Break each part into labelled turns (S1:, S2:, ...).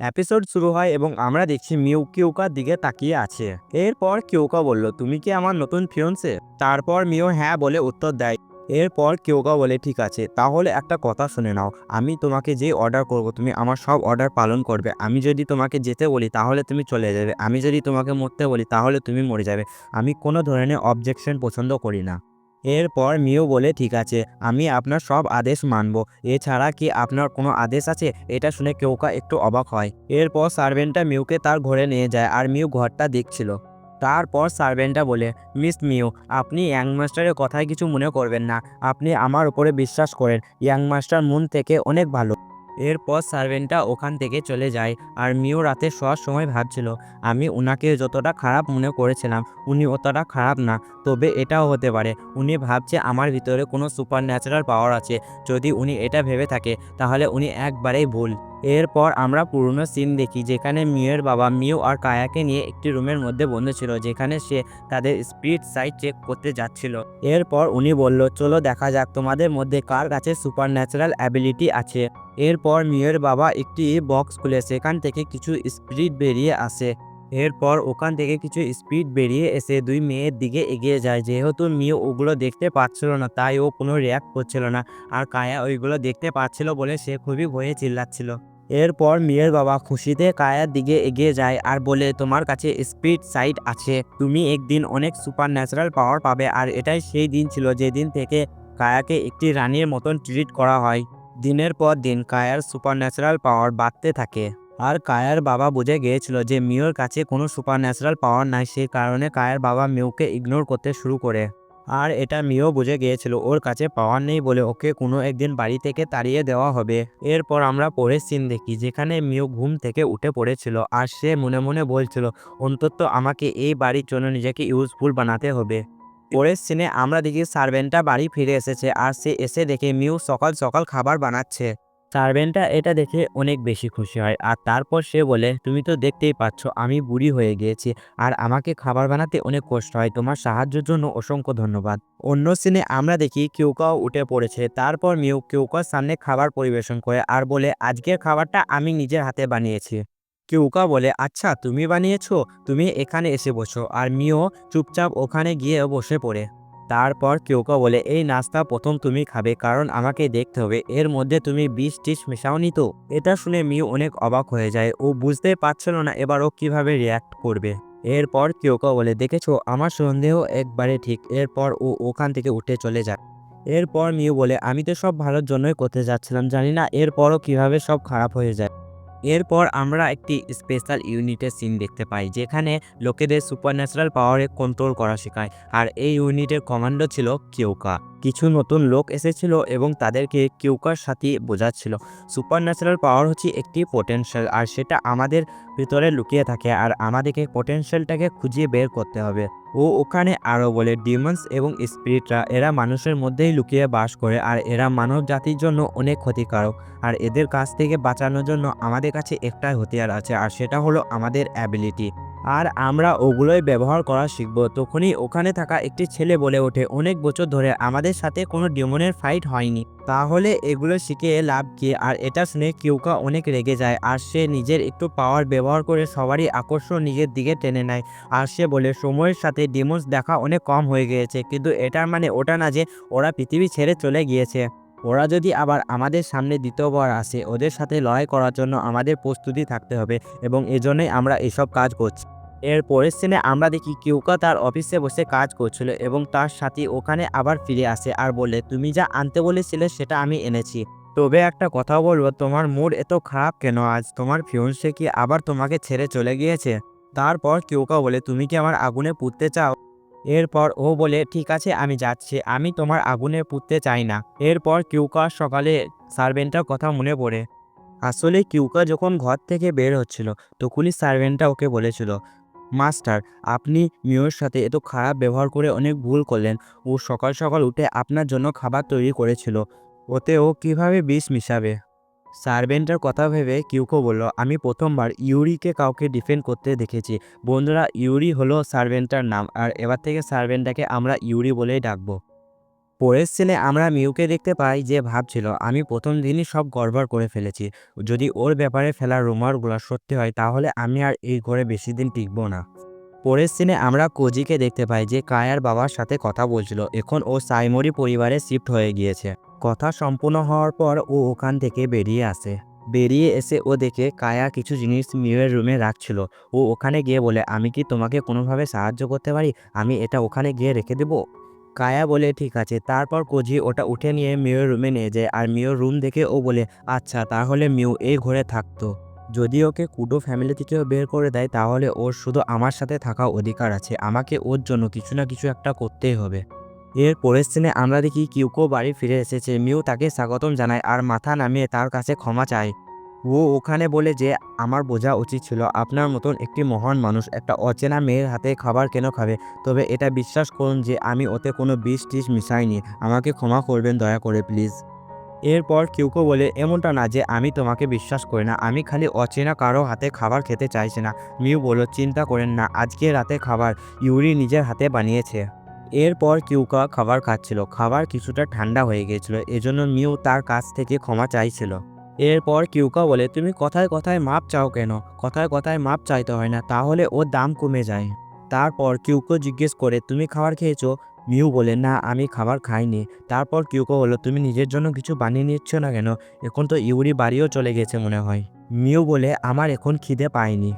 S1: Episode শুরু হয় এবং আমরা দেখছি মিউ কিউকার দিকে তাকিয়ে আছে। এরপর কিউকা বলল, তুমি কি আমার নতুন ফিয়ন্সে? তারপর মিউ হ্যাঁ বলে উত্তর দেয়। এরপর কিউকা বলে, ঠিক আছে, তাহলে একটা কথা শুনে নাও। আমি তোমাকে যে অর্ডার করব, তুমি আমার সব অর্ডার পালন করবে। আমি যদি তোমাকে যেতে বলি, তাহলে তুমি চলে যাবে। আমি যদি তোমাকে মরতে বলি, তাহলে তুমি মরে যাবে। আমি কোনো ধরনের অবজেকশন পছন্দ করি না। এরপর মিও বলে, ঠিক আছে, আমি আপনার সব আদেশ মানব। এছাড়া কি আপনার কোনো আদেশ আছে? এটা শুনে কেউকা একটু অবাক হয়। এরপর সার্ভেন্টটা মিউকে তার ঘরে নিয়ে যায় আর মিউ ঘরটা দেখছিল। তারপর সার্ভেন্টটা বলে, মিস মিউ আপনি ইয়াং মাস্টারের কথায় কিছু মনে করবেন না। আপনি আমার উপরে বিশ্বাস করেন। ইয়াং মাস্টার মন থেকে অনেক ভালো। এরপর সার্ভেন্টটা ওখান থেকে চলে যায়। আর মিও রাতে শোয়ার সময় ভাবছিল, আমি ওনাকে যতটা খারাপ মনে করেছিলাম, উনি অতটা খারাপ না। তবে এটাও হতে পারে। উনি ভাবছে আমার ভিতরে কোনো সুপার ন্যাচারাল পাওয়ার আছে। যদি উনি এটা ভেবে থাকে, তাহলে উনি একবারেই ভুল। এরপর আমরা পুরনো সিন দেখি, যেখানে মিউয়ের বাবা মিউ আর কায়াকে নিয়ে একটি রুমের মধ্যে বন্ধ ছিল, যেখানে সে তাদের স্পিড সাইড চেক করতে যাচ্ছিল। এরপর উনি বলল, চলো দেখা যাক, তোমাদের মধ্যে কার কাছে সুপার ন্যাচারাল অ্যাবিলিটি আছে? এরপর মিউয়ের বাবা একটি বক্স খুলে সেখান থেকে কিছু স্পিরিট বেরিয়ে আসে। এরপর ওখান থেকে কিছু স্পিড বেরিয়ে এসে দুই মেয়ের দিকে এগিয়ে যায়। যেহেতু মেয়ে ওগুলো দেখতে পাচ্ছিল না, তাই ও কোনো রিয়াক্ট করছিল না। আর কায়া ওইগুলো দেখতে পাচ্ছিল বলে সে খুবই ভয়ে চিল্লাচ্ছিল। এরপর মিয়ের বাবা খুশিতে কায়ার দিকে এগিয়ে যায় আর বলে, তোমার কাছে স্পিড সাইট আছে। তুমি একদিন অনেক সুপার ন্যাচারাল পাওয়ার পাবে আর এটাই সেই দিন ছিল যেদিন থেকে কায়াকে একটি রানীর মতন ট্রিট করা হয়। দিনের পর দিন কায়ার সুপার ন্যাচারাল পাওয়ার বাড়তে থাকে। আর কায়ার বাবা বুঝে গিয়েছিল যে মিউর কাছে কোনো সুপার ন্যাচারাল পাওয়ার নাই সেই কারণে কায়ার বাবা মিউকে ইগনোর করতে শুরু করে। আর এটা মিও বুঝে গিয়েছিল, ওর কাছে পাওয়ার নেই বলে ওকে কোনো একদিন বাড়ি থেকে তাড়িয়ে দেওয়া হবে। এরপর আমরা পরের সিন দেখি, যেখানে মিও ঘুম থেকে উঠে পড়েছিল আর সে মনে মনে বলছিল, অন্তত আমাকে এই বাড়ির জন্য নিজেকে ইউজফুল বানাতে হবে। পরের সিনে আমরা দেখি সার্ভেন্টটা বাড়ি ফিরে এসেছে আর সে এসে দেখে মিউ সকাল সকাল খাবার বানাচ্ছে। সার্ভেন্টটা এটা দেখে অনেক বেশি খুশি হয়। আর তারপর সে বলে, তুমি তো দেখতেই পাচ্ছ, আমি বুড়ি হয়ে গিয়েছি। আর আমাকে খাবার বানাতে অনেক কষ্ট হয়। তোমার সাহায্যের জন্য অসংখ্য ধন্যবাদ। অন্য সিনে আমরা দেখি কেউকাও উঠে পড়েছে। তারপর মিউ কেউকার সামনে খাবার পরিবেশন করে আর বলে, আজকের খাবারটা আমি নিজের হাতে বানিয়েছি। কেউকা বলে আচ্ছা তুমি বানিয়েছো? তুমি এখানে এসে বসো। আর মিও চুপচাপ ওখানে গিয়ে বসে পড়ে। তারপর কেউ কেউ বলে, এই নাস্তা প্রথম তুমি খাবে, কারণ আমাকে দেখতে হবে। এর মধ্যে তুমি বিষ টিস মেশাওনি তো? এটা শুনে মিউ অনেক অবাক হয়ে যায়। ও বুঝতে পারছিল না এবার ও কীভাবে রিয়াক্ট করবে। এরপর কেউ কেউ বলে, দেখেছ, আমার সন্দেহ একবারে ঠিক। এরপর ও ওখান থেকে উঠে চলে যায়। এরপর মিউ বলে, আমি তো সব ভালোর জন্যই করতে যাচ্ছিলাম, জানি না এরপরও কীভাবে সব খারাপ হয়ে যায়। এরপর আমরা একটি স্পেশাল ইউনিটের সিন দেখতে পাই, যেখানে লোকেদের সুপার ন্যাচারাল পাওয়ারে কন্ট্রোল করা শেখায়। আর এই ইউনিটের কমান্ডো ছিল কেউকা কিছু নতুন লোক এসেছিল এবং তাদেরকে কেউকার সাথে বোঝাচ্ছিল। সুপার ন্যাচারাল পাওয়ার হচ্ছে একটি পোটেনশিয়াল আর সেটা আমাদের ভিতরে লুকিয়ে থাকে আর আমাদেরকে পোটেনশিয়ালটাকে খুঁজিয়ে বের করতে হবে। ও ওখানে আরও বলে ডিমন্স এবং স্পিরিটরা এরা মানুষের মধ্যেই লুকিয়ে বাস করে আর এরা মানব জাতির জন্য অনেক ক্ষতিকারক। আর এদের কাছ থেকে বাঁচানোর জন্য আমাদের কাছে একটাই হতিয়ার আছে আর সেটা হলো আমাদের অ্যাবিলিটি আর আমরা ওগুলোই ব্যবহার করা শিখব। তখনই ওখানে থাকা একটি ছেলে বলে ওঠে, অনেক বছর ধরে আমাদের সাথে কোনো ডিমনের ফাইট হয়নি। তাহলে এগুলো শিখে লাভ কি? আর এটা শুনে কিউকা অনেক রেগে যায়। আর সে নিজের একটু পাওয়ার ব্যবহার করে সবারই আকর্ষণ নিজের দিকে টেনে নেয়। আর সে বলে, সময়ের সাথে ডিমন্স দেখা অনেক কম হয়ে গিয়েছে। কিন্তু এটার মানে ওটা না যে ওরা পৃথিবী ছেড়ে চলে গিয়েছে। ওরা যদি আবার আমাদের সামনে দ্বিতীয়বার আসে, ওদের সাথে লড়াই করার জন্য আমাদের প্রস্তুতি থাকতে হবে এবং এজন্যই আমরা এসব কাজ করছি। এর পরের সিনে আমরা দেখি কিউকা তার অফিসে বসে কাজ করছিল এবং তার সাথে ওখানে আবার ফিরে আসে আর বলে, তুমি যা আনতে বলেছিলে সেটা আমি এনেছি। তবে একটা কথা বলব, তোমার মুড এত খারাপ কেন? আজ তোমার ফিয়ন্সে কি আবার তোমাকে ছেড়ে চলে গিয়েছে? তারপর কিউকা বলে, তুমি কি আমার আগুনে পুঁততে চাও? এরপর ও বলে, ঠিক আছে, আমি যাচ্ছি। আমি তোমার আগুনে পুঁততে চাই না। এরপর কিউকা সকালে সার্ভেন্টটার কথা মনে পড়ে। আসলে কিউকা যখন ঘর থেকে বের হচ্ছিল, তখনই সার্ভেন্টটা ওকে বলেছিল মাস্টার, আপনি মিওর সাথে এত খারাপ ব্যবহার করে অনেক ভুল করলেন ও সকাল সকাল উঠে আপনার জন্য খাবার তৈরি করেছিল। ওতে ও কীভাবে বিষ মিশাবে? সার্ভেন্টের কথা ভেবে কিউকো বলল, আমি প্রথমবার ইউরিকে কাউকে ডিফেন্ড করতে দেখেছি। বন্ধুরা, ইউরি হলো সার্ভেন্টার নাম, আর এবার থেকে সার্ভেন্টটাকে আমরা ইউরি বলেই ডাকবো। পরের সিনে আমরা মিউকে দেখতে পাই যে ভাবছিল, আমি প্রথম দিনই সব গড়বড় করে ফেলেছি। যদি ওর ব্যাপারে ফেলা রুমারগুলো সত্যি হয়, তাহলে আমি আর এই ঘরে বেশি দিন টিকবো না। পরের সিনে আমরা কোজিকে দেখতে পাই যে কায়ার বাবার সাথে কথা বলছিল। এখন ও সাইমরি পরিবারে শিফট হয়ে গিয়েছে। কথা সম্পূর্ণ হওয়ার পর ও ওখান থেকে বেরিয়ে আসে। বেরিয়ে এসে ও দেখে কায়া কিছু জিনিস মিউয়ের রুমে রাখছিল। ও ওখানে গিয়ে বলে, আমি কি তোমাকে কোনোভাবে সাহায্য করতে পারি? আমি এটা ওখানে গিয়ে রেখে দেবো? কায়া বলে, ঠিক আছে। তারপর কোজি ওটা উঠে নিয়ে মিউর রুমে নিয়ে যায় আর মিউর রুম দেখে ও বলে আচ্ছা তাহলে মিউ এই ঘরে থাকতো। যদি ওকে কুডো ফ্যামিলি থেকেও বের করে দেয়, তাহলে ওর শুধু আমার সাথে থাকা অধিকার আছে। আমাকে ওর জন্য কিছু না কিছু একটা করতেই হবে। এর পরের সিনে আমরা দেখি কিউকো বাড়ি ফিরে এসেছে। মিউ তাকে স্বাগতম জানায় আর মাথা নামিয়ে তার কাছে ক্ষমা চায়। ও ওখানে বলে যে, আমার বোঝা উচিত ছিল আপনার মতন একটি মহান মানুষ একটা অচেনা মেয়ের হাতে খাবার কেন খাবে? তবে এটা বিশ্বাস করুন যে আমি ওতে কোনো বিষ টিস মিশাইনি। আমাকে ক্ষমা করবেন দয়া করে, প্লিজ। এরপর কিউকো বলে, এমনটা না যে আমি তোমাকে বিশ্বাস করি না। আমি খালি অচেনা কারও হাতে খাবার খেতে চাইছি না। মিউ বলল, চিন্তা করেন না, আজকে রাতে খাবার ইউরি নিজের হাতে বানিয়েছে। এরপর কিউকা খাবার খাচ্ছিল। খাবার কিছুটা ঠান্ডা হয়ে গিয়েছিল। এজন্য মিউ তার কাছ থেকে ক্ষমা চাইছিল। এরপর কিউকা বলে, তুমি কথায় কথায় মাপ চাও কেন? কথায় কথায় মাপ চাইতে হয় না, তাহলে ওর দাম কমে যায়। তারপর কিউকো জিজ্ঞেস করে, তুমি খাবার খেয়েছো? মিউ বলে, না, আমি খাবার খাইনি। তারপর কিউকো বলো তুমি নিজের জন্য কিছু বানিয়ে নিচ্ছ না কেন? এখন তো ইউরি বাড়িও চলে গেছে মনে হয়। মিউ বলে, আমার এখন খিদে পায়নি।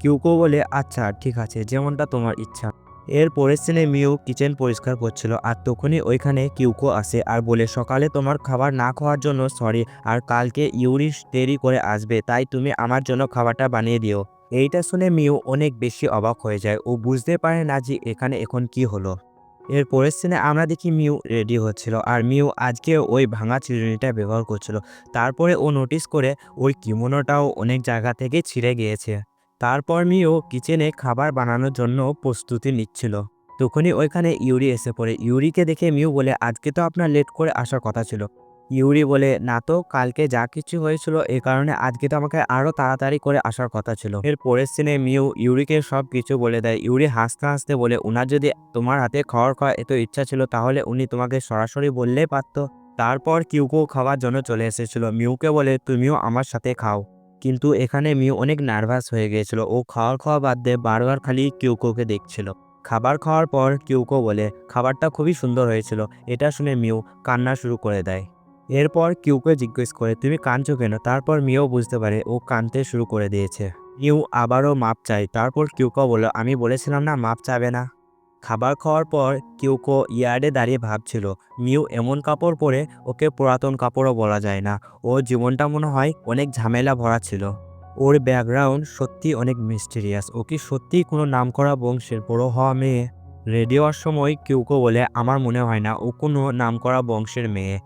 S1: কিউকো বলে আচ্ছা ঠিক আছে, যেমনটা তোমার ইচ্ছা। এর পরের সিনে মিউ কিচেন পরিষ্কার করছিল আর তখনই ওইখানে কিউকো আসে আর বলে, সকালে তোমার খাবার না খাওয়ার জন্য সরি আর কালকে ইউরি দেরি করে আসবে, তাই তুমি আমার জন্য খাবারটা বানিয়ে দিও। এইটা শুনে মিউ অনেক বেশি অবাক হয়ে যায়। ও বুঝতে পারে না যে এখানে এখন কি হলো। এর পরের সিনে আমরা দেখি মিউ রেডি হচ্ছিল আর মিউ আজকে ওই ভাঙা চিরুনিটা ব্যবহার করছিল। তারপরে ও নোটিস করে ওই কিমোনোটাও অনেক জায়গা থেকে ছিঁড়ে গিয়েছে। তারপর মিও কিচেনে খাবার বানানোর জন্য প্রস্তুতি নিচ্ছিল। তখনই ওইখানে ইউরি এসে পড়ে। ইউরিকে দেখে মিউ বলে, আজকে তো আপনার লেট করে আসার কথা ছিল। ইউরি বলে, না তো, কালকে যা কিছু হয়েছিল এ কারণে আজকে তো আমাকে আরও তাড়াতাড়ি করে আসার কথা ছিল। এর পরের সিনে মিউ ইউরিকে সব কিছু বলে দেয়। ইউরি হাসতে হাসতে বলে ওনার যদি তোমার হাতে খাওয়ার খাওয়া এত ইচ্ছা ছিল, তাহলে উনি তোমাকে সরাসরি বললেই পারতো। তারপর কিউকো খাওয়ার জন্য চলে এসেছিল। মিউকে বলে, তুমিও আমার সাথে খাও। কিন্তু এখানে মিউ অনেক নার্ভাস হয়ে গিয়েছিল। ও খাওয়ার খাওয়া বাদ দিয়ে বারবার খালি কিউকোকে দেখছিল। খাবার খাওয়ার পর কিউকো বলে, খাবারটা খুবই সুন্দর হয়েছিল। এটা শুনে মিউ কান্না শুরু করে দেয়। এরপর কিউকে জিজ্ঞেস করে, তুমি কাঁদছো কেন? তারপর মিও বুঝতে পারে, ও কাঁদতে শুরু করে দিয়েছে। মিউ আবারও মাপ চাই তারপর কিউকো বলল আমি বলেছিলাম না মাপ চাবে না। খাবার খাওয়ার পর কিউকো ইয়ার্ডে দাঁড়িয়ে ভাবছিল, মিউ, এমন কাপড় পরে ওকে পুরাতন কাপড়ও বলা যায় না। ওর জীবনটা মনে হয় অনেক ঝামেলা ভরা ছিল। ওর ব্যাকগ্রাউন্ড সত্যি অনেক মিস্টেরিয়াস ও কি সত্যিই কোনো নামকরা বংশের বড় হওয়া মেয়ে? রেডিওর সময় কিউকো বলে, আমার মনে হয় না, ও কোনো নামকরা বংশের মেয়ে।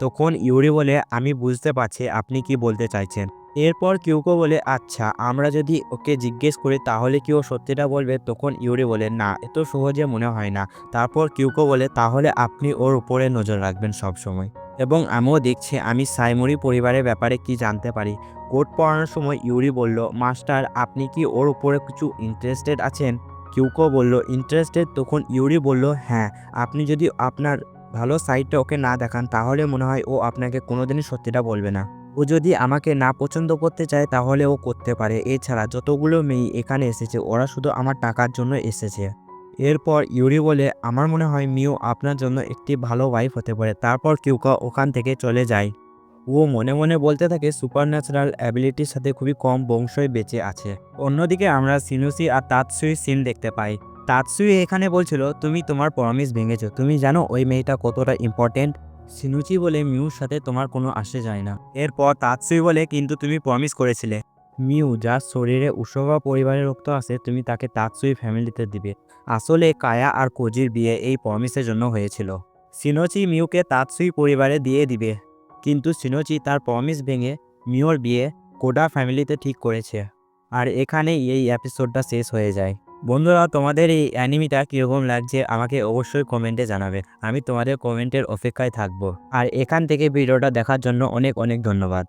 S1: তখন ইউরি বলে, আমি বুঝতে পারছি, আপনি কি বলতে চাইছেন? এরপর কিউকো বলে আচ্ছা আমরা যদি ওকে জিজ্ঞেস করি, তাহলে কি ও সত্যিটা বলবে? তখন ইউরি বলে, না এত সহজে মনে হয় না। তারপর কিউকো বলে, তাহলে আপনি ওর উপরে নজর রাখবেন সব সময়। এবং আমিও দেখছি, আমি সাইমুরি পরিবারের ব্যাপারে কি জানতে পারি। কোর্ট পড়ানোর সময় ইউরি বলল, মাস্টার, আপনি কি ওর উপরে কিছু ইন্টারেস্টেড আছেন? কিউকো বলল, ইন্টারেস্টেড? তখন ইউরি বলল হ্যাঁ আপনি যদি আপনার ভালো সাইডটা ওকে না দেখান, তাহলে মনে হয় ও আপনাকে কোনোদিনই সত্যিটা বলবে না। ও যদি আমাকে না পছন্দ করতে চায়, তাহলে ও করতে পারে। এছাড়া যতগুলো মেয়ে এখানে এসেছে, ওরা শুধু আমার টাকার জন্য এসেছে। এরপর ইউরি বলে, আমার মনে হয় মিও আপনার জন্য একটি ভালো ওয়াইফ হতে পারে। তারপর কিউকা ওখান থেকে চলে যায়। ও মনে মনে বলতে থাকে সুপার ন্যাচারাল অ্যাবিলিটির সাথে খুবই কম বংশই বেঁচে আছে। অন্যদিকে আমরা সিনুসি আর তাৎসুই সিন দেখতে পাই। তাৎসুই এখানে বলছিল, তুমি তোমার প্রমিস ভেঙেছো। তুমি জানো ওই মেয়েটা কতটা ইম্পর্টেন্ট সিনুচি বলে মিউর সাথে তোমার কোনো আসে যায় না। এরপর তাৎসুই বলে কিন্তু তুমি প্রমিস করেছিলে। মিউ যার শরীরে উৎসবা পরিবারের রক্ত আছে তুমি তাকে তাৎসুই ফ্যামিলিতে দিবে। আসলে কায়া আর কোজির বিয়ে এই প্রমিসের জন্য হয়েছিল। সিনোচি মিউকে তাৎসুই পরিবারে দিয়ে দিবে। কিন্তু সিনোচি তার প্রমিস ভেঙে মিউর বিয়ে কোডা ফ্যামিলিতে ঠিক করেছে। আর এখানেই এই এপিসোডটা শেষ হয়ে যায়। বন্ধুরা, তোমাদের এই অ্যানিমিটা কীরকম লাগছে আমাকে অবশ্যই কমেন্টে জানাবে। আমি তোমাদের কমেন্টের অপেক্ষায় থাকব। আর এখান থেকে ভিডিওটা দেখার জন্য অনেক অনেক ধন্যবাদ।